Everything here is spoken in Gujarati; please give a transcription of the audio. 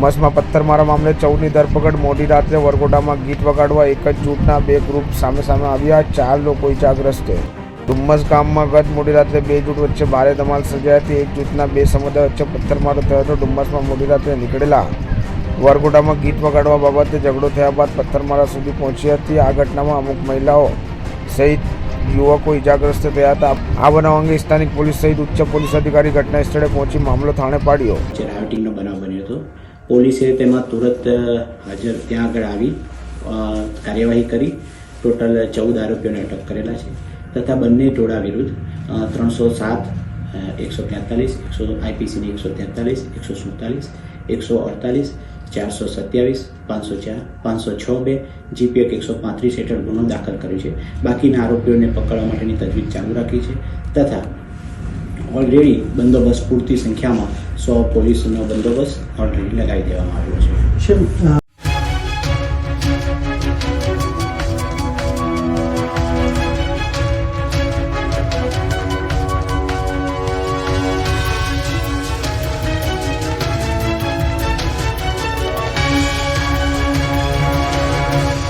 મસમાં પથ્થરમારા મામલે ચૌદની ધરપકડ. મોડી રાત્રે વરગોડામાં ગીત વગાડવા એક જ જૂથના બે ગ્રુપ સામે સામે આવ્યા. ચાર લોકો ઇજાગ્રસ્ત ડુમ્મસ ગામમાં ગત મોડી રાત્રે બે જૂથ વચ્ચે ભારે ધમાલ સર્જાયાથી એક જૂથના બે સમુદાય વચ્ચે પથ્થરમારો થયો હતો. ડુમ્મસમાં મોડી રાત્રે નીકળેલા વરગોડામાં ગીત વગાડવા બાબતે ઝઘડો થયા બાદ પથ્થરમારા સુધી પહોંચી હતી. આ ઘટનામાં અમુક મહિલાઓ સહિત યુવકો ઇજાગ્રસ્ત થયા હતા. આ બનાવ અંગે સ્થાનિક પોલીસ સહિત ઉચ્ચ પોલીસ અધિકારી ઘટના સ્થળે પહોંચી મામલો થાણે પાડ્યો. બનાવ બન્યો હતો પોલીસે તેમાં તુરંત હાજર ત્યાં આગળ આવી કાર્યવાહી કરી. ટોટલ ચૌદ આરોપીઓને અટક કરેલા છે. તથા બંને ટોળા વિરુદ્ધ ત્રણસો સાત એકસો તેતાલીસ, એકસો આઈપીસીની એકસો તેતાલીસ, એકસો સુડતાલીસ, એકસો અડતાલીસ, ચારસો સત્યાવીસ, પાંચસો ચાર, પાંચસો છ બે જીપીએક એકસો પાંત્રીસ હેઠળ ગુનો દાખલ કર્યો છે. બાકીના આરોપીઓને પકડવા માટેની તજવીજ ચાલુ રાખી છે. તથા ઓલરેડી બંદોબસ્ત પૂરતી સંખ્યામાં સો પોલીસનો બંદોબસ્ત ઓલરેડી લગાવી દેવામાં આવ્યો છે શું અ,